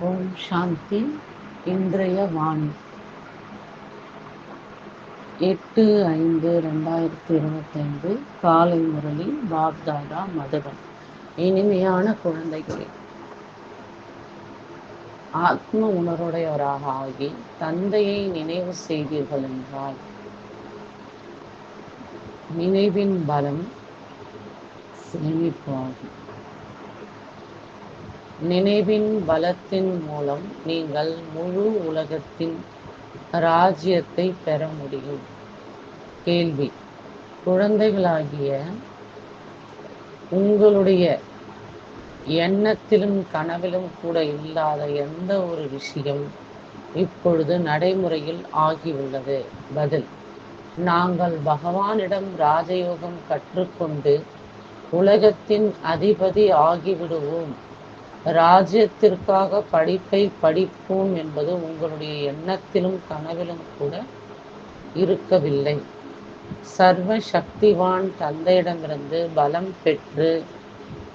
ஓம் சாந்தி இன்றைய வாணி எட்டு ஐந்து ரெண்டாயிரத்தி இருபத்தைந்து காலை முரளி பாப்தாதா மதுவன் இனிமையான குழந்தைகளே ஆத்ம உணர்வுடையவராக ஆகி தந்தையை நினைவு செய்தீர்கள் என்றால் நினைவின் பலம் சேமிப்பாகும் நினைவின் பலத்தின் மூலம் நீங்கள் முழு உலகத்தின் ராஜ்யத்தை பெற முடியும். கேள்வி. குழந்தைகளாகிய உங்களுடைய எண்ணத்திலும் கனவிலும் கூட இல்லாத எந்த ஒரு விஷயம் இப்பொழுது நடைமுறையில் ஆகியுள்ளது. பதில். நாங்கள் பகவானிடம் ராஜயோகம் கற்றுக்கொண்டு உலகத்தின் அதிபதி ஆகிவிடுவோம். ராஜ்யத்திற்காக படிப்பை படிப்போம் என்பது உங்களுடைய எண்ணத்திலும் கனவிலும் கூட இருக்கவில்லை. சர்வ சக்திவான் தந்தையிடமிருந்து பலம் பெற்று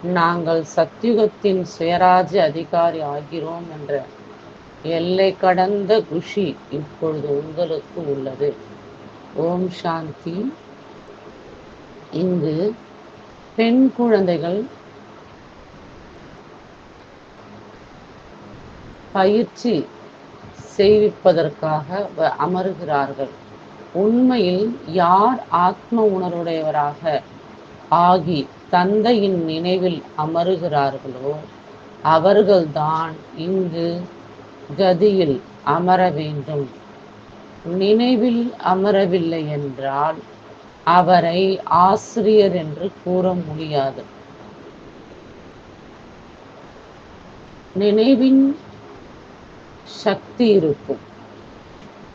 நாங்கள் சத்யுகத்தின் சுயராஜ அதிகாரி ஆகிறோம் என்ற எல்லை கடந்த குஷி இப்பொழுது உங்களுக்கு உள்ளது. ஓம் சாந்தி. இங்கு பெண் குழந்தைகள் பயிற்சி செய்விப்பதற்காக அமருகிறார்கள். உண்மையில் யார் ஆத்ம உணர்வுடையவராக ஆகி தந்தையின் நினைவில் அமருகிறார்களோ அவர்கள்தான் இங்கு கதியில் அமர வேண்டும். நினைவில் அமரவில்லை என்றால் அவரை ஆசிரியர் என்று கூற முடியாது. நினைவின் சக்தி இருக்கும்.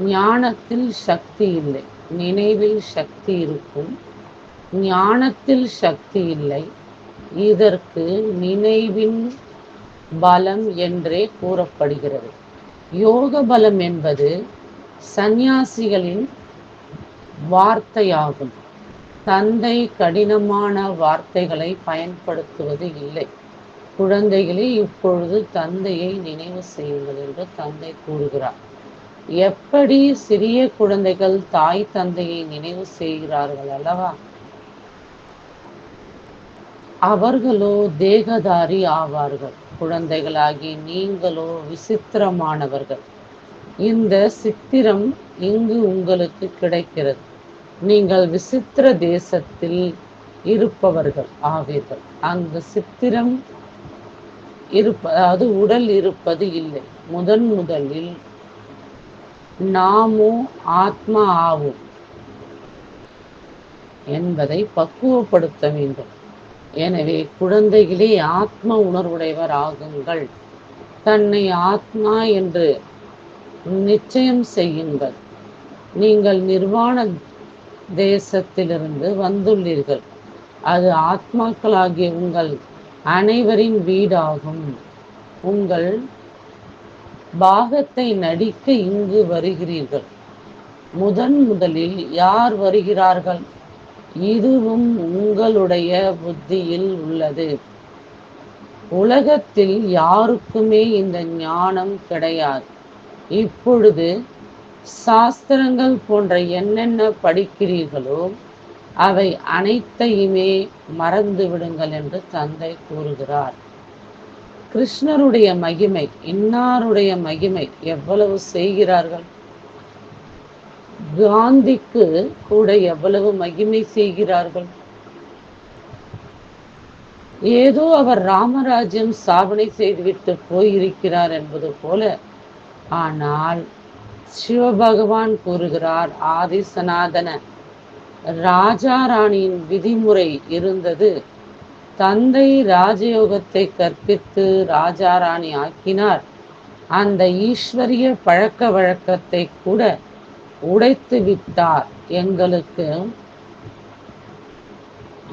ஞானத்தில் சக்தி இல்லை. நினைவில் சக்தி இருக்கும். ஞானத்தில் சக்தி இல்லை. இதற்கு நினைவின் பலம் என்றே கூறப்படுகிறது. யோக பலம் என்பது சந்நியாசிகளின் வார்த்தையாகும். தந்தை கடினமான வார்த்தைகளை பயன்படுத்துவது இல்லை. குழந்தைகளே இப்பொழுது தந்தையை நினைவு செய்யுங்கள் என்று தந்தை கூறுகிறார். எப்படி சிறிய குழந்தைகள் தாய் தந்தையை நினைவு செய்கிறார்கள் அல்லவா? அவர்களோ தேகதாரி ஆவார்கள். குழந்தைகளாகி நீங்களோ விசித்திரமானவர்கள். இந்த சித்திரம் இங்கு உங்களுக்கு கிடைக்கிறது. நீங்கள் விசித்திர தேசத்தில் இருப்பவர்கள் ஆவீர்கள். அந்த சித்திரம் இருப்ப அதாவது உடல் இருப்பது இல்லை. முதன் முதலில் நாமோ ஆத்மா ஆவோம் என்பதை பக்குவப்படுத்த வேண்டும். எனவே குழந்தைகளே ஆத்ம உணர்வுடையவர் ஆகுங்கள். தன்னை ஆத்மா என்று நிச்சயம் செய்யுங்கள். நீங்கள் நிர்வாண தேசத்திலிருந்து வந்துள்ளீர்கள். அது ஆத்மாக்களாகிய உங்கள் அனைவரின் வீடாகும். உங்கள் பாகத்தை நடிக்க இங்கு வருகிறீர்கள். முதன் முதலில் யார் வருகிறார்கள்? இதுவும் உங்களுடைய புத்தியில் உள்ளது. உலகத்தில் யாருக்குமே இந்த ஞானம் கிடையாது. இப்பொழுது சாஸ்திரங்கள் போன்ற என்னென்ன படிக்கிறீர்களோ அவை அனைத்தையுமே மறந்து விடுங்கள் என்று தந்தை கூறுகிறார். கிருஷ்ணருடைய மகிமை இன்னாருடைய மகிமை எவ்வளவு செய்கிறார்கள்? காந்திக்கு கூட எவ்வளவு மகிமை செய்கிறார்கள்? ஏதோ அவர் ராமராஜ்யம் ஸ்தாபனை செய்துவிட்டு போயிருக்கிறார் என்பது போல. ஆனால் சிவபகவான் கூறுகிறார் ஆதி சனாதன ராஜா ராணியின் விதிமுறை இருந்தது. தந்தை ராஜயோகத்தை கற்பித்து ராஜா ராணி ஆக்கினார். அந்த ஈஸ்வரிய பழக்க வழக்கத்தை கூட உடைத்து விட்டார் எங்களுக்கு.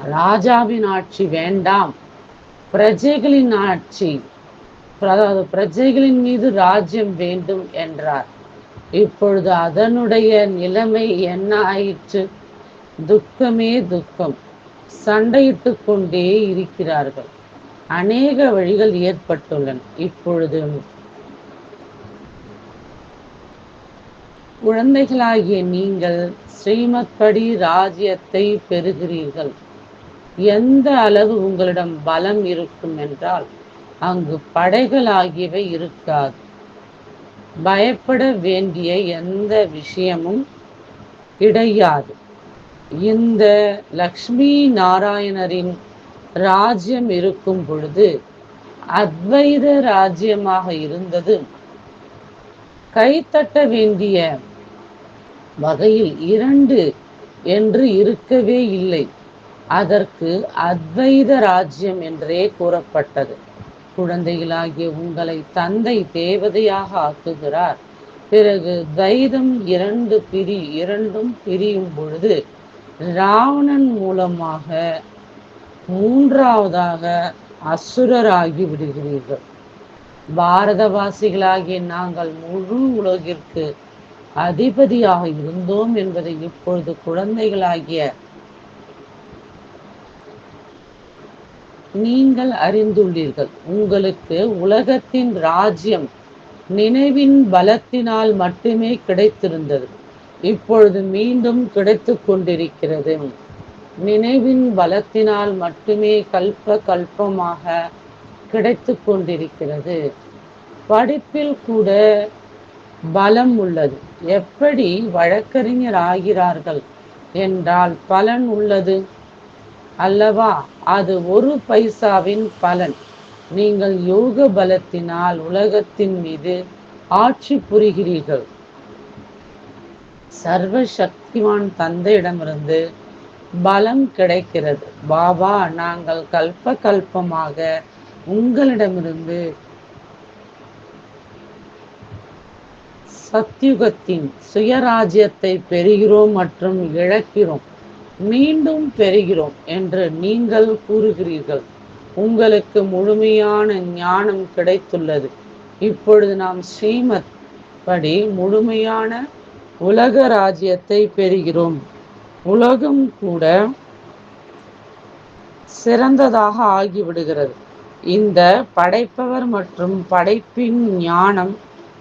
ராஜாவின் ஆட்சி வேண்டாம். பிரஜைகளின் ஆட்சி அதாவது பிரஜைகளின் மீது ராஜ்யம் வேண்டும் என்றார். இப்பொழுது அதனுடைய நிலைமை என்ன ஆயிற்று? துக்கமே துக்கம். சண்டையிட்டு கொண்டே இருக்கிறார்கள். அநேக வழிகள் ஏற்பட்டுள்ளன. இப்பொழுது குழந்தைகளாகிய நீங்கள் ஸ்ரீமத் படி ராஜ்யத்தை பெறுகிறீர்கள். எந்த அளவு உங்களிடம் பலம் இருக்கும் என்றால் அங்கு படைகள் ஆகியவை இருக்காது. பயப்பட வேண்டிய எந்த விஷயமும் கிடையாது. இந்த லக்ஷ்மி நாராயணரின் ராஜ்யம் இருக்கும் பொழுது அத்வைத ராஜ்யமாக இருந்தது. கைத்தட்ட வேண்டிய வகையில் இரண்டு என்று இருக்கவே இல்லை. அதற்கு அத்வைத ராஜ்யம் என்றே கூறப்பட்டது. குழந்தைகளாகிய உங்களை தந்தை தேவதையாக ஆக்குகிறார். பிறகு துவைதம் இரண்டு பிரி இரண்டும் பிரியும் பொழுது ராவணன் மூலமாக மூன்றாவதாக அசுரராகி விடுகிறீர்கள். பாரதவாசிகளாகிய நாங்கள் முழு உலகிற்கு அதிபதியாக இருந்தோம் என்பதை இப்பொழுது குழந்தைகளாகிய நீங்கள் அறிந்துள்ளீர்கள். உங்களுக்கு உலகத்தின் ராஜ்யம் நினைவின் பலத்தினால் மட்டுமே கிடைத்திருந்தது. இப்பொழுது மீண்டும் கிடைத்து கொண்டிருக்கிறது. நினைவின் பலத்தினால் மட்டுமே கல்ப கல்பமாக கிடைத்து கொண்டிருக்கிறது. படிப்பில் கூட பலம் உள்ளது. எப்படி வழக்கறிஞர் ஆகிறார்கள் என்றால் பலன் உள்ளது அல்லவா? அது ஒரு பைசாவின் பலன். நீங்கள் யோக பலத்தினால் உலகத்தின் மீது ஆட்சி புரிகிறீர்கள். சர்வ சக்திவான் தந்தையிடமிருந்து பலம் கிடைக்கிறது. பாபா நாங்கள் கல்ப கல்பமாக உங்களிடமிருந்து சத்யுகத்தின் சுயராஜ்யத்தை பெறுகிறோம் மற்றும் இழக்கிறோம். மீண்டும் பெறுகிறோம் என்று நீங்கள் கூறுகிறீர்கள். உங்களுக்கு முழுமையான ஞானம் கிடைத்துள்ளது. இப்பொழுது நாம் ஸ்ரீமத் படி முழுமையான உலக ராஜ்யத்தை பெறுகிறோம். உலகம் கூட சிறந்ததாக ஆகிவிடுகிறது. இந்த படைப்பவர் மற்றும் படைப்பின் ஞானம்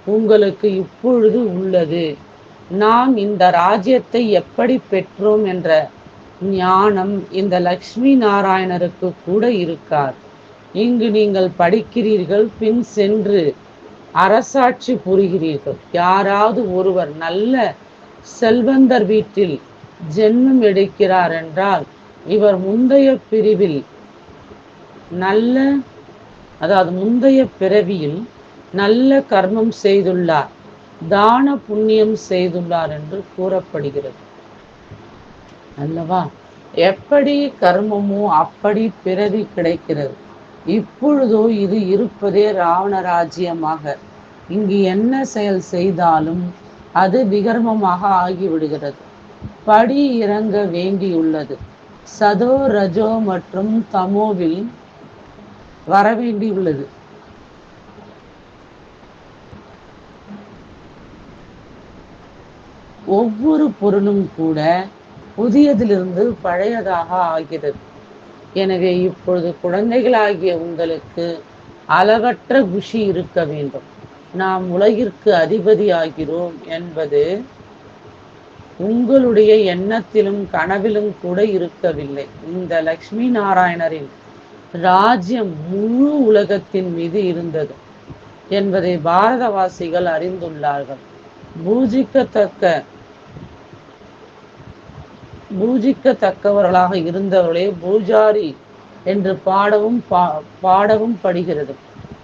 உங்களுக்கு இப்பொழுது உள்ளது. நாம் இந்த ராஜ்யத்தை எப்படி பெற்றோம் என்ற ஞானம் இந்த லக்ஷ்மி நாராயணருக்கு கூட இருக்கார். இங்கு நீங்கள் படிக்கிறீர்கள் பின் சென்று அரசாட்சி புரிகிறீர்கள் யாராவது ஒருவர் நல்ல செல்வந்தர் வீட்டில் ஜென்மம் எடுக்கிறார் என்றால் இவர் முந்தைய பிரிவில் நல்ல அதாவது முந்தைய பிறவியில் நல்ல கர்மம் செய்துள்ளார் தான புண்ணியம் செய்துள்ளார் என்று கூறப்படுகிறது. அல்லவா? எப்படி கர்மமோ அப்படி பிறவி கிடைக்கிறது. இப்பொழுதோ இது இருப்பதே ராவண ராஜ்யமாக. இங்கு என்ன செயல் செய்தாலும் அது விகர்மமாக ஆகிவிடுகிறது. படி இறங்க வேண்டியுள்ளது. சதோ ரஜோ மற்றும் தமோவில் வரவேண்டியுள்ளது ஒவ்வொரு பொருளும் கூட புதியதிலிருந்து பழையதாக ஆகிறது. எனவே இப்பொழுது குழந்தைகளாகிய உங்களுக்கு அளவற்ற குஷி இருக்க வேண்டும். நாம் உலகிற்கு அதிபதியாகிறோம் என்பது உங்களுடைய எண்ணத்திலும் கனவிலும் கூட இருக்கவில்லை. இந்த லக்ஷ்மி நாராயணரின் ராஜ்யம் முழு உலகத்தின் மீது இருந்தது என்பதை பாரதவாசிகள் அறிந்துள்ளார்கள். பூஜிக்கத்தக்க பூஜிக்கத்தக்கவர்களாக இருந்தவர்களே பூஜாரி என்று பாடவும் பாடவும் படுகிறது.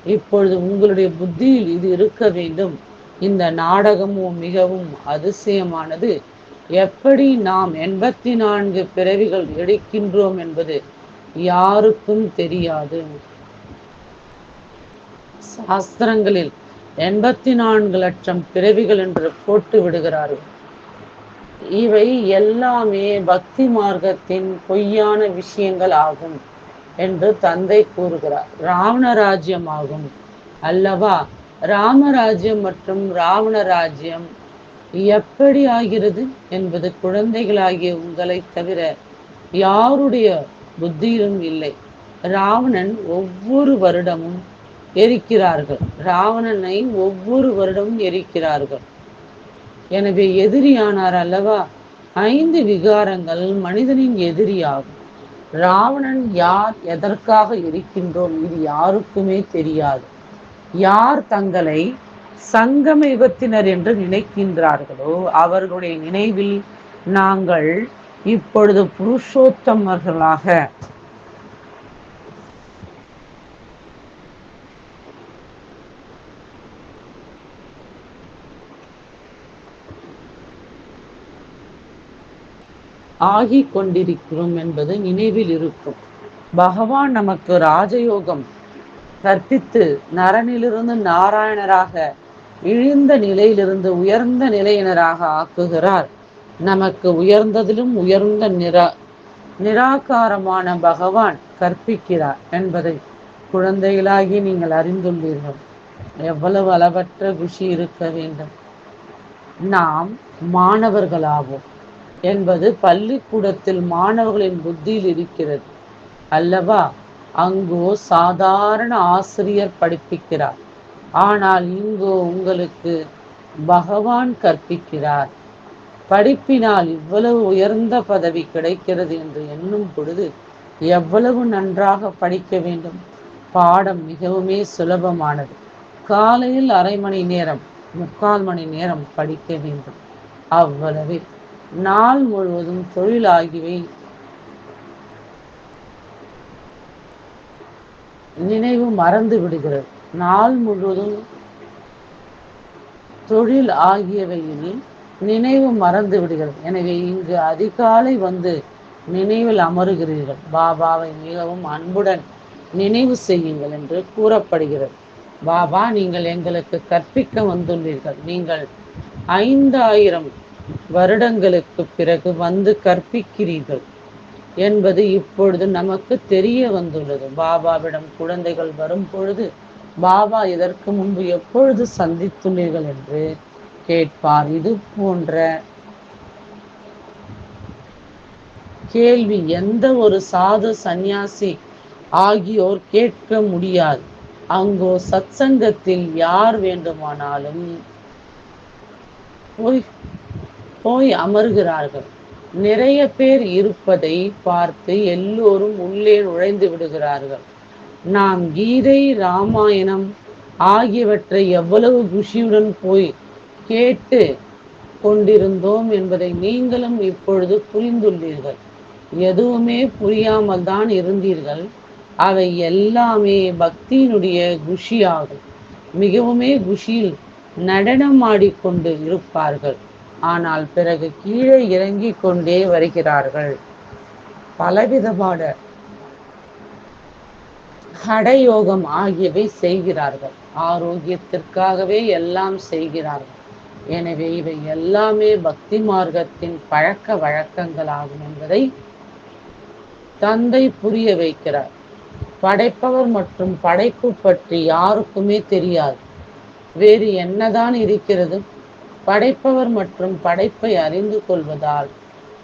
இப்பொழுது உங்களுடைய புத்தியில் இது இருக்க வேண்டும். இந்த நாடகமும் மிகவும் அதிசயமானது. எப்படி நாம் எண்பத்தி நான்கு பிறவிகள் எடுக்கின்றோம் என்பது யாருக்கும் தெரியாது. சாஸ்திரங்களில் எண்பத்தி நான்கு லட்சம் பிறவிகள் என்று போட்டு விடுகிறார்கள். இவை எல்லாமே பக்தி மார்க்கத்தின் பொய்யான விஷயங்கள் ஆகும். என்று தந்தை கூறுகிறார். ராவண ராஜ்யம் ஆகும் அல்லவா? ராமராஜ்யம் மற்றும் ராவண ராஜ்யம் எப்படி ஆகிறது என்பது குழந்தைகளாகிய உங்களை தவிர யாருடைய புத்தியிலும் இல்லை. ராவணன் ஒவ்வொரு வருடமும் எரிக்கிறார்கள். ராவணனை ஒவ்வொரு வருடமும் எரிக்கிறார்கள். எனவே எதிரியானார் அல்லவா? ஐந்து விகாரங்கள் மனிதனின் எதிரியாகும். ராவணன் யார் எதற்காக இருக்கின்றோம் இது யாருக்குமே தெரியாது. யார் தங்களை சங்கம யுகத்தினர் என்று நினைக்கின்றார்களோ அவர்களுடைய நினைவில் நாங்கள் இப்பொழுது புருஷோத்தமர்களாக ஆகி கொண்டிருக்கிறோம் என்பது நினைவில் இருக்கும். பகவான் நமக்கு ராஜயோகம் கற்பித்து நரனிலிருந்து நாராயணராக இழிந்த நிலையிலிருந்து உயர்ந்த நிலையினராக ஆக்குகிறார். நமக்கு உயர்ந்ததிலும் உயர்ந்த நிரா நிராகாரமான பகவான் கற்பிக்கிறார் என்பதை குழந்தைகளாகி நீங்கள் அறிந்துள்ளீர்கள். எவ்வளவு அளவற்ற குஷி இருக்க வேண்டும். நாம் மாணவர்களாவோம். என்பது பள்ளிக்கூடத்தில் மாணவர்களின் புத்தியில் இருக்கிறது. அல்லவா? அங்கோ சாதாரண ஆசிரியர் படிப்பிக்கிறார். ஆனால் இங்கோ உங்களுக்கு பகவான் கற்பிக்கிறார். படிப்பினால் இவ்வளவு உயர்ந்த பதவி கிடைக்கிறது என்று எண்ணும் பொழுது எவ்வளவு நன்றாக படிக்க வேண்டும்? பாடம் மிகவுமே சுலபமானது. காலையில் அரை மணி நேரம் முக்கால் மணி நேரம் படிக்க வேண்டும். அவ்வளவே. நாள் முழுவதும் தொழில் ஆகியவை நினைவு மறந்து விடுகிறது. நாள் முழுவதும் தொழில் ஆகியவையில் நினைவு மறந்து விடுகிறது. எனவே இங்கு அதிகாலை வந்து நினைவில் அமருகிறீர்கள். பாபாவை மிகவும் அன்புடன் நினைவு செய்யுங்கள் என்று கூறப்படுகிறது. பாபா நீங்கள் எங்களுக்கு கற்பிக்க வந்துள்ளீர்கள். நீங்கள் ஐந்தாயிரம் வருடங்களுக்கு பிறகு வந்து கற்பிக்கிறீர்கள் என்பது இப்பொழுது நமக்கு தெரிய வந்துள்ளது. பாபாவிடம் குழந்தைகள் வரும் பொழுது பாபா இதற்கு முன்பு எப்பொழுது சந்தித்துள்ளீர்கள்? என்று கேட்பார். இது போன்ற கேள்வி எந்த ஒரு சாது சந்நியாசி ஆகியோர் கேட்க முடியாது. அங்கோ சத்சங்கத்தில் யார் வேண்டுமானாலும் போய் அமர்கிறார்கள். நிறைய பேர் இருப்பதை பார்த்து எல்லோரும் உள்ளே நுழைந்து விடுகிறார்கள். நாம் கீதை ராமாயணம் ஆகியவற்றை எவ்வளவு குஷியுடன் போய் கேட்டு கொண்டிருந்தோம் என்பதை நீங்களும் இப்பொழுது புரிந்துள்ளீர்கள். எதுவுமே புரியாமல் தான் இருந்தீர்கள். அவை எல்லாமே பக்தியினுடைய குஷியாகும். மிகவுமே குஷியில் நடனம் ஆடிக்கொண்டு இருப்பார்கள். ஆனால் பிறகு கீழே இறங்கிக் கொண்டே வருகிறார்கள். பலவிதமான ஹடயோகம் ஆகியவை செய்கிறார்கள். ஆரோக்கியத்திற்காகவே எல்லாம் செய்கிறார்கள். எனவே இவை எல்லாமே பக்தி மார்க்கத்தின் பழக்க வழக்கங்களாகும் என்பதை தந்தை புரிய வைக்கிறார். படைப்பவர் மற்றும் படைப்பு பற்றி யாருக்குமே தெரியாது. வேறு என்னதான் இருக்கிறது? படைப்பவர் மற்றும் படைப்பை அறிந்து கொள்வதால்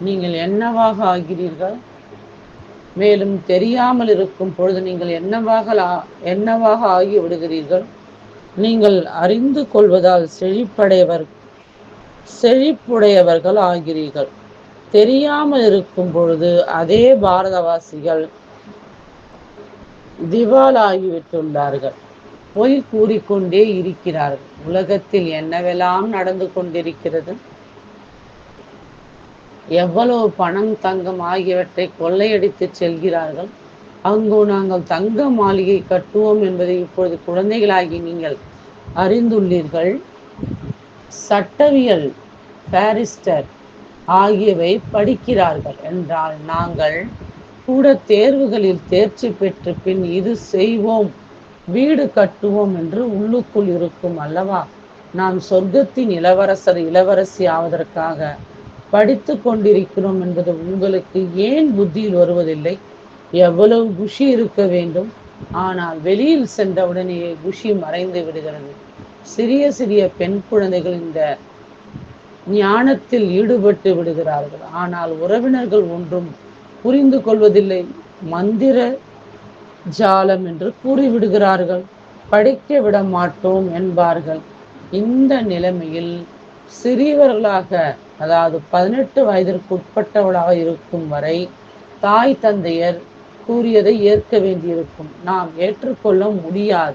நீங்கள் என்னவாக ஆகிறீர்கள்? மேலும் தெரியாமல் இருக்கும் பொழுது நீங்கள் என்னவாக என்னவாக ஆகி விடுகிறீர்கள் நீங்கள் அறிந்து கொள்வதால் செழிப்படையவர் செழிப்புடையவர்கள் ஆகிறீர்கள். தெரியாமல் இருக்கும் பொழுது அதே பாரதவாசிகள் திவாலாகிவிட்டுள்ளார்கள். பொய் கூறிக்கொண்டே இருக்கிறார்கள். உலகத்தில் என்னவெல்லாம் நடந்து கொண்டிருக்கிறது? எவ்வளவு பணம் தங்கம் ஆகியவற்றை கொள்ளையடித்து செல்கிறார்கள். அங்கு நாங்கள் தங்க மாளிகை கட்டுவோம் என்பதை இப்பொழுது குழந்தைகளாகி நீங்கள் அறிந்துள்ளீர்கள். சட்டவியல் பாரிஸ்டர் ஆகியவை படிக்கிறார்கள் என்றால் நாங்கள் கூட தேர்வுகளில் தேர்ச்சி பெற்ற பின் இது செய்வோம். வீடு கட்டுவோம் என்று உள்ளுக்குள் இருக்கும் அல்லவா? நாம் சொர்க்கத்தின் இளவரசர் இளவரசி ஆவதற்காக படித்து கொண்டிருக்கிறோம் என்பது உங்களுக்கு ஏன் புத்தியில் வருவதில்லை? எவ்வளவு குஷி இருக்க வேண்டும். ஆனால் வெளியில் சென்றவுடனேயே குஷி மறைந்து விடுகிறது. சிறிய சிறிய பெண் குழந்தைகள் இந்த ஞானத்தில் ஈடுபட்டு விடுகிறார்கள். ஆனால் உறவினர்கள் ஒன்றும் புரிந்து கொள்வதில்லை. மந்திர ஜாலம் என்று கூறிவிடுகிறார்கள். படிக்க விட மாட்டோம் என்பார்கள். இந்த நிலைமையில் சிறியவர்களாக அதாவது பதினெட்டு வயதிற்கு உட்பட்டவளாக இருக்கும் வரை தாய் தந்தையர் கூறியதை ஏற்க வேண்டியிருக்கும். நாம் ஏற்றுக்கொள்ள முடியாது.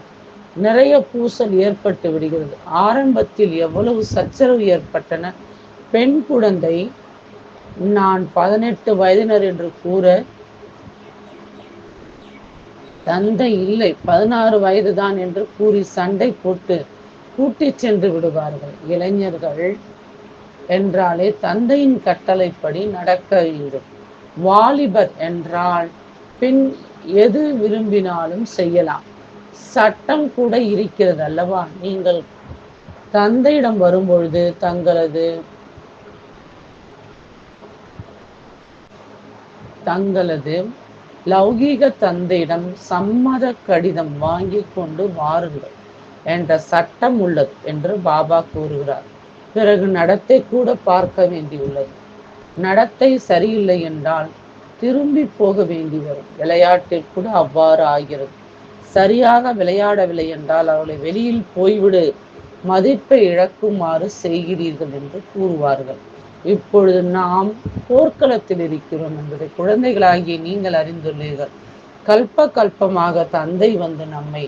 நிறைய பூசல் ஏற்பட்டு விடுகிறது. ஆரம்பத்தில் எவ்வளவு சச்சரவு ஏற்பட்டன. பெண் குழந்தை நான் பதினெட்டு வயதினர் என்று கூற தந்தை இல்லை. பதினாறு வயதுதான் என்று கூறி சண்டை போட்டு கூட்டி சென்று விடுவார்கள். இளைஞர்கள் என்றாலே தந்தையின் கட்டளைப்படி நடக்க வேண்டும். வாலிபர் என்றால் பின் எது விரும்பினாலும் செய்யலாம். சட்டம் கூட இருக்கிறது அல்லவா? நீங்கள் தந்தையிடம் வரும்பொழுது தங்களது தங்களது லௌகீக தந்தையிடம் சம்மத கடிதம் வாங்கி கொண்டு வாருங்கள் என்ற சட்டம் உள்ளது என்று பாபா கூறுகிறார். பிறகு நடத்தை கூட பார்க்க வேண்டியுள்ளது. நடத்தை சரியில்லை என்றால் திரும்பி போக வேண்டி வரும். விளையாட்டில் கூட அவ்வாறு ஆகிறது. சரியாக விளையாடவில்லை என்றால் அவளை வெளியில் போய்விடு மதிப்பை இழக்குமாறு செய்கிறீர்கள் என்று கூறுவார்கள். இப்பொழுது நாம் போர்க்களத்தில் இருக்கிறோம் என்பதை குழந்தைகளாகிய நீங்கள் அறிந்துள்ளீர்கள். கல்ப கல்பமாக தந்தை வந்து நம்மை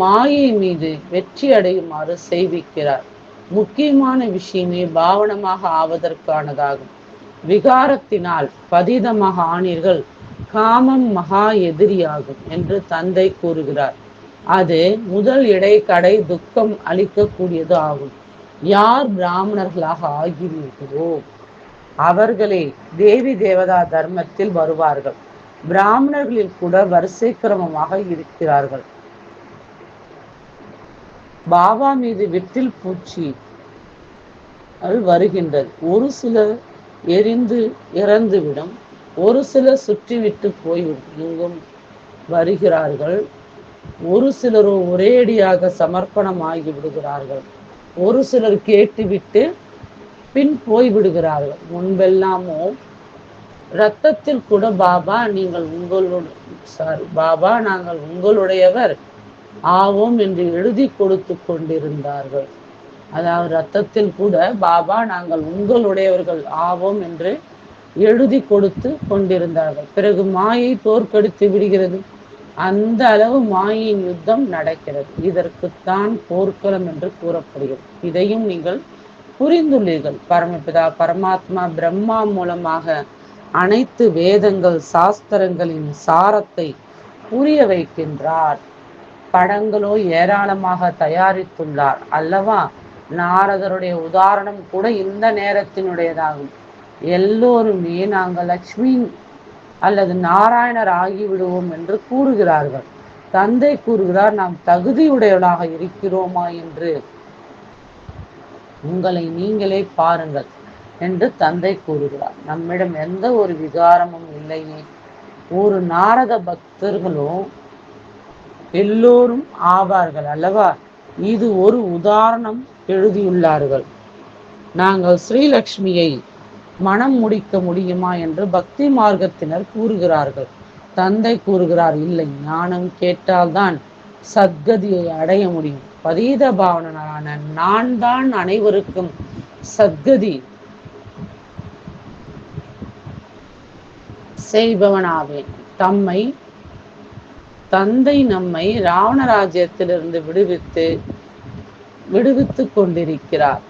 மாயை மீது வெற்றி அடையுமாறு செய்விக்கிறார். முக்கியமான விஷயமே பாவனமாக ஆவதற்கானதாகும். விகாரத்தினால் பதிதமாக ஆனீர்கள் காமம் மகா எதிரியாகும் என்று தந்தை கூறுகிறார். அது முதல் இடை கடை துக்கம் அளிக்கக்கூடியது ஆகும். யார் பிராமணர்களாக ஆகிறீர்களோ அவர்களே தேவி தேவதா தர்மத்தில் வருவார்கள். பிராமணர்களில் கூட வரிசை கிரமமாக இருக்கிறார்கள். பாபா மீது விட்டில் பூச்சி வருகின்றது. ஒரு சிலர் எரிந்து இறந்துவிடும். ஒரு சிலர் சுற்றிவிட்டு போய்விடும். இங்கும் வருகிறார்கள். ஒரு சிலரோ ஒரேடியாக சமர்ப்பணமாகி விடுகிறார்கள். ஒரு சிலர் கேட்டுவிட்டு பின் போய்விடுகிறார்கள். முன்பெல்லாமோ ரத்தத்தில் கூட பாபா நீங்கள் உங்களுடைய சாரி பாபா நாங்கள் உங்களுடையவர் ஆவோம் என்று எழுதி கொடுத்து கொண்டிருந்தார்கள். அதாவது ரத்தத்தில் கூட பாபா நாங்கள் உங்களுடையவர்கள் ஆவோம் என்று எழுதி கொடுத்து கொண்டிருந்தார்கள். பிறகு மாயை தோற்கடித்து விடுகிறது. அந்த அளவு மாயின் யுத்தம் நடக்கிறது. இதற்குத்தான் போர்க்களம் என்று கூறப்படுகிறது. இதையும் நீங்கள் புரிந்துள்ளீர்கள். பரமபிதா பரமாத்மா பிரம்மா மூலமாக அனைத்து வேதங்கள் சாஸ்திரங்களின் சாரத்தை புரிய வைக்கின்றார். படங்களோ ஏராளமாக தயாரித்துள்ளார். அல்லவா? நாரதருடைய உதாரணம் கூட இந்த நேரத்தினுடையதாகும். எல்லோருமே நாங்கள் லட்சுமி அல்லது நாராயணர் ஆகிவிடுவோம் என்று கூறுகிறார்கள். தந்தை கூறுகிறார் நாம் தகுதியுடையவளாக இருக்கிறோமா என்று. உங்களை நீங்களே பாருங்கள் என்று தந்தை கூறுகிறார். நம்மிடம் எந்த ஒரு விகாரமும் இல்லையே. ஒரு நாரத பக்தர்களும் எல்லோரும் ஆவார்கள் அல்லவா? இது ஒரு உதாரணம் எழுதியுள்ளார்கள். நாங்கள் ஸ்ரீலக்ஷ்மியை மனம் முடிக்க முடியுமா என்று பக்தி மார்க்கத்தினர் கூறுகிறார்கள். தந்தை கூறுகிறார் இல்லை ஞானம் கேட்டால்தான் சத்கதியை அடைய முடியும். பதீத பாவனான நான் தான் அனைவருக்கும் சத்கதி செய்பவனாவேன். தம்மை தந்தை நம்மை ராவணராஜ்யத்திலிருந்து விடுவித்து விடுவித்துக் கொண்டிருக்கிறார்.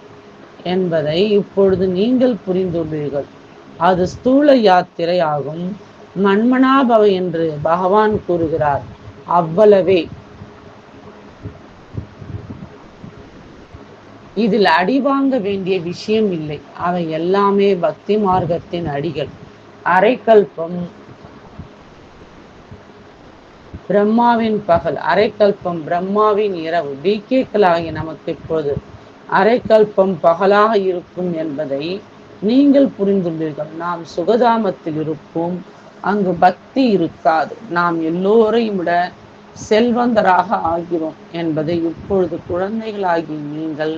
என்பதை இப்பொழுது நீங்கள் புரிந்துள்ளீர்கள். அது ஸ்தூல யாத்திரை ஆகும் மண்மனாபவ என்று பகவான் கூறுகிறார். அவ்வளவே. இதில் அடி வாங்க வேண்டிய விஷயம் இல்லை. அவை எல்லாமே பக்தி மார்க்கத்தின் அடிகள். அரைக்கல்பம். பிரம்மாவின் பகல். அரைக்கல்பம் பிரம்மாவின் இரவு. பிகேக்களாகி நமக்கு இப்போது அரைக்கல்பம் பகலாக இருக்கும் என்பதை நீங்கள் புரிந்துள்ளீர்கள். நாம் சுகதாமத்தில் இருப்போம். அங்கு பக்தி இருக்காது. நாம் எல்லோரையும் விட செல்வந்தராக ஆகிறோம் என்பதை இப்பொழுது குழந்தைகளாகி நீங்கள்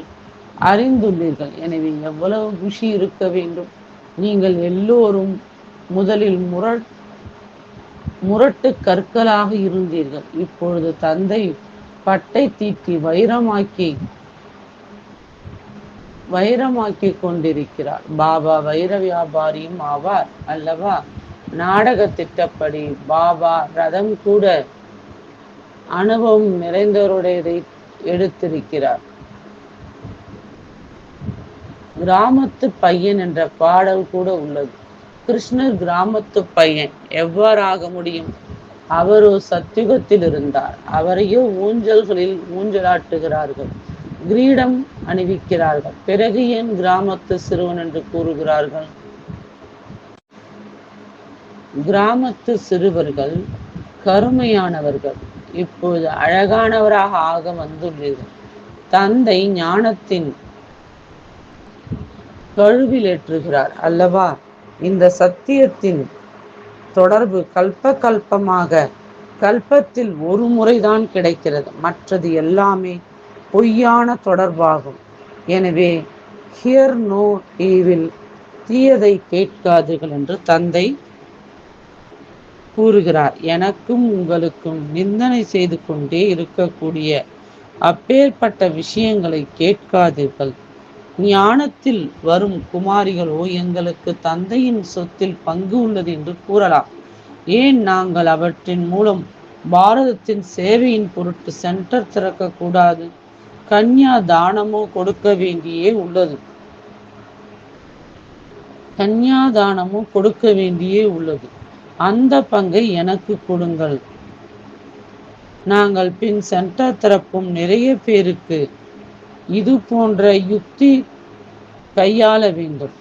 அறிந்துள்ளீர்கள். எனவே எவ்வளவு குஷி இருக்க வேண்டும். நீங்கள் எல்லோரும் முதலில் முரட் முரட்டு கற்களாக இருந்தீர்கள். இப்பொழுது தந்தை பட்டை தீட்டி வைரமாக்கி வைரமாக்கி கொண்டிருக்கிறார் பாபா வைர வியாபாரியும் ஆவார் அல்லவா? நாடக திட்டப்படி பாபா ரதம் கூட அனுபவம் நிறைந்தவருடையதை எடுத்திருக்கிறார். கிராமத்து பையன் என்ற பாடல் கூட உள்ளது. கிருஷ்ணர் கிராமத்து பையன் எவ்வாறாக முடியும்? அவரோ சத்தியுகத்தில் இருந்தார் அவரையோ ஊஞ்சல்களில் ஊஞ்சலாட்டுகிறார்கள். கிரீடம் அணிவிக்கிறார்கள். பிறகு ஏன் கிராமத்து சிறுவன் என்று கூறுகிறார்கள்? கிராமத்து சிறுவர்கள் கருமையானவர்கள். இப்போது அழகானவராக ஆக வந்துள்ளீர்கள். தந்தை ஞானத்தின் கழுவிலேற்றுகிறார் அல்லவா? இந்த சத்தியத்தின் தொடர்பு கல்ப கல்பமாக கல்பத்தில் ஒரு முறைதான் கிடைக்கிறது. மற்றது எல்லாமே பொய்யான தொடர்பாகும். எனவே ஹியர் நோ ஈவில் தீயதை கேட்காதீர்கள் என்று தந்தை கூறுகிறார். எனக்கும் உங்களுக்கும் நிந்தனை செய்து கொண்டே இருக்கக்கூடிய அப்பேற்பட்ட விஷயங்களை கேட்காதீர்கள். ஞானத்தில் வரும் குமாரிகளோ எங்களுக்கு தந்தையின் சொத்தில் பங்கு உள்ளது என்று கூறலாம். ஏன் நாங்கள் அவற்றின் மூலம் பாரதத்தின் சேவையின் பொருட்டு சென்டர் திறக்கக்கூடாது? கன்யா தானமோ கொடுக்க வேண்டியே உள்ளது. கன்யா தானமும் கொடுக்க வேண்டியே உள்ளது. அந்த பங்கை எனக்கு கொடுங்கள். நாங்கள் பின் சென்டர் தரப்பும் நிறைய பேருக்கு இது போன்ற யுக்தி கையாள வேண்டும்.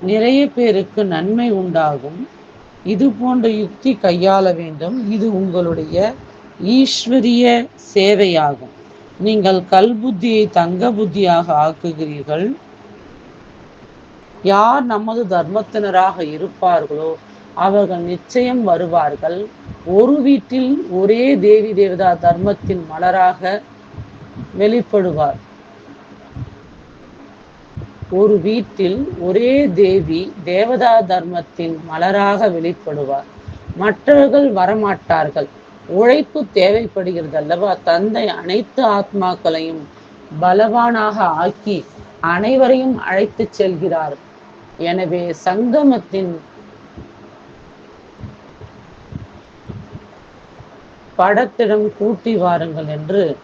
நிறைய பேருக்கு நன்மை உண்டாகும். இது போன்ற யுக்தி கையாள வேண்டும். இது உங்களுடைய ஈஸ்வரிய சேவையாகும். நீங்கள் கல் புத்தியை தங்க புத்தியாக ஆக்குகிறீர்கள். யார் நமது தர்மத்தினராக இருப்பார்களோ அவர்கள் நிச்சயம் வருவார்கள். ஒரு வீட்டில் ஒரே தேவி தேவதா தர்மத்தின் மலராக வெளிப்படுவார். ஒரு வீட்டில் ஒரே தேவி தேவதா தர்மத்தின் மலராக வெளிப்படுவார். மற்றவர்கள் வரமாட்டார்கள். உழைப்பு தேவைப்படுகிறது அல்லவா? தந்தை அனைத்து ஆத்மாக்களையும் பலவானாக ஆக்கி அனைவரையும் அழைத்து செல்கிறார். எனவே சங்கமத்தின் படத்திடம் கூட்டி வாருங்கள் என்று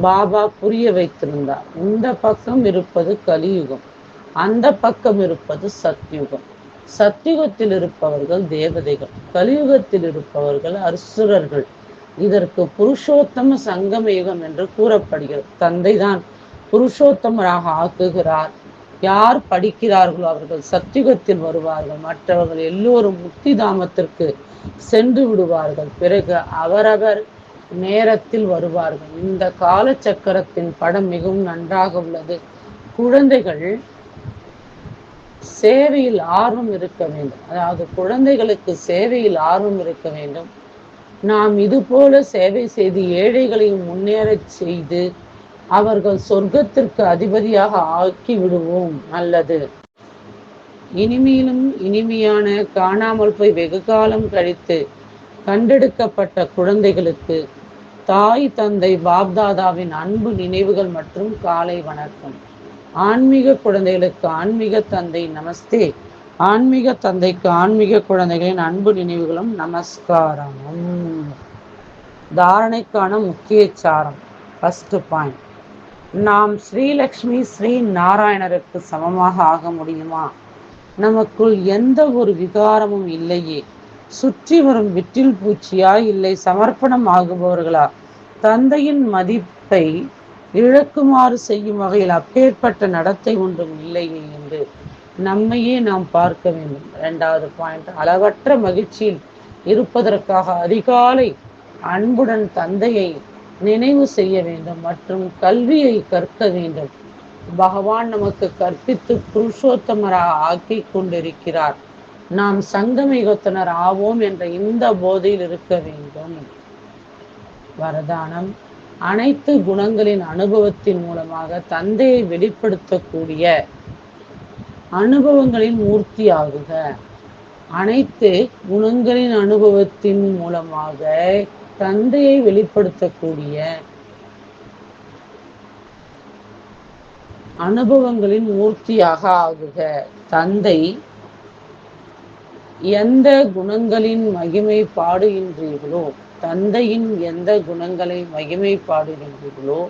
பாபா புரிய வைத்திருந்தார். இந்த பக்கம் இருப்பது கலியுகம். அந்த பக்கம் இருப்பது சத்யுகம். சத்தியுகத்தில் இருப்பவர்கள் தேவதைகள். கலியுகத்தில் இருப்பவர்கள் அசுரர்கள். இதற்கு புருஷோத்தம சங்கம யுகம் என்று கூறப்படுகிறது. தந்தை தான் புருஷோத்தமராக ஆக்குகிறார். யார் படிக்கிறார்களோ அவர்கள் சத்தியுகத்தில் வருவார்கள். மற்றவர்கள் எல்லோரும் முக்தி தாமத்திற்கு சென்று விடுவார்கள். பிறகு அவரவர் நேரத்தில் வருவார்கள். இந்த கால சக்கரத்தின் படம் மிகவும் நன்றாக உள்ளது. குழந்தைகள் சேவையில் ஆர்வம் இருக்க வேண்டும். அதாவது குழந்தைகளுக்கு சேவையில் ஆர்வம் இருக்க வேண்டும். நாம் இது போல சேவை செய்து ஏழைகளையும் முன்னேறச் செய்து அவர்கள் சொர்க்கத்திற்கு அதிபதியாக ஆக்கி விடுவோம். நல்லது. இனிமையிலும் இனிமையான காணாமல் போய் வெகு காலம் கழித்து கண்டெடுக்கப்பட்ட குழந்தைகளுக்கு தாய் தந்தை பாப்தாதாவின் அன்பு நினைவுகள் மற்றும் காலை வணக்கம். ஆன்மீக குழந்தைகளுக்கு ஆன்மீக தந்தை நமஸ்தே. ஆன்மீக தந்தைக்கு ஆன்மீக குழந்தைகளின் அன்பு நினைவுகளும் நமஸ்காரமும் தாரணைக்கான முக்கிய சாரம். ஃபர்ஸ்ட் பாயிண்ட் நாம் ஸ்ரீலக்ஷ்மி ஸ்ரீ நாராயணருக்கு சமமாக ஆக முடியுமா? நமக்குள் எந்த ஒரு விகாரமும் இல்லையே. சுற்றி வரும் விட்டில் பூச்சியா இல்லை சமர்ப்பணம் ஆகுபவர்களா? தந்தையின் மதிப்பை இழக்குமாறு செய்யும் வகையில் அப்பேற்பட்ட நடத்தை ஒன்றும் இல்லையே என்று நம்மையே நாம் பார்க்க வேண்டும். இரண்டாவது பாயிண்ட் அளவற்ற மகிழ்ச்சியில் இருப்பதற்காக அதிகாலை அன்புடன் தந்தையை நினைவு செய்ய வேண்டும் மற்றும் கல்வியை கற்க வேண்டும். பகவான் நமக்கு கற்பித்து புருஷோத்தமராக ஆக்கி கொண்டிருக்கிறார். நாம் சங்கமிகத்தினர் ஆவோம் என்ற இந்த போதையில் இருக்க வேண்டும். வரதானம். அனைத்து குணங்களின் அனுபவத்தின் மூலமாக தந்தையை வெளிப்படுத்தக்கூடிய அனுபவங்களின் மூர்த்தி ஆகுக அனைத்து குணங்களின் அனுபவத்தின் மூலமாக தந்தையை வெளிப்படுத்தக்கூடிய அனுபவங்களின் மூர்த்தியாக ஆகுக. தந்தை எந்த குணங்களின் மகிமை பாடுகின்றீர்களோ தந்தையின் எந்த குணங்களை மகிமை பாடுகின்றீர்களோ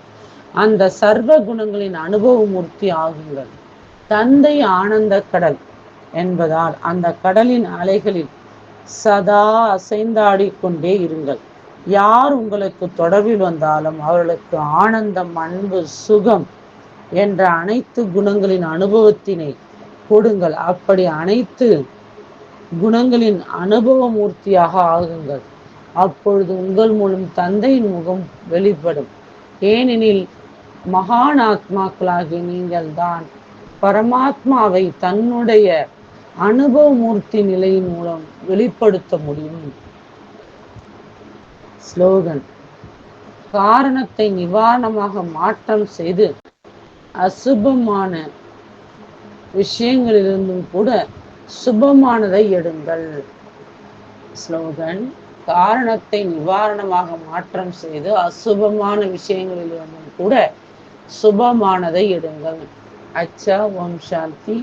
அந்த சர்வ குணங்களின் அனுபவ மூர்த்தி ஆகுங்கள். தந்தை ஆனந்த கடல் என்பதால் அந்த கடலின் அலைகளில் சதா அசைந்தாடிக்கொண்டே இருங்கள். யார் உங்களுக்கு தொடர்பில் வந்தாலும் அவர்களுக்கு ஆனந்தம் அன்பு சுகம் என்ற அனைத்து குணங்களின் அனுபவத்தினை கொடுங்கள். அப்படி அனைத்து குணங்களின் அனுபவ மூர்த்தியாக ஆகுங்கள். அப்பொழுது உங்கள் மூலம் தந்தையின் முகம் வெளிப்படும். ஏனெனில் மகான் ஆத்மாக்களாகிய நீங்கள் தான் பரமாத்மாவை தன்னுடைய அனுபவ மூர்த்தி நிலையின் மூலம் வெளிப்படுத்த முடியும். ஸ்லோகன். காரணத்தை நிவாரணமாக மாற்றம் செய்து அசுபமான விஷயங்களிலிருந்தும் கூட சுபமானதை எடுங்கள். ஸ்லோகன். காரணத்தை நிவாரணமாக மாற்றம் செய்து அசுபமான விஷயங்களிலிருந்தும் கூட சுபமானதை எடுங்கள். அச்சா ஓம் சாந்தி.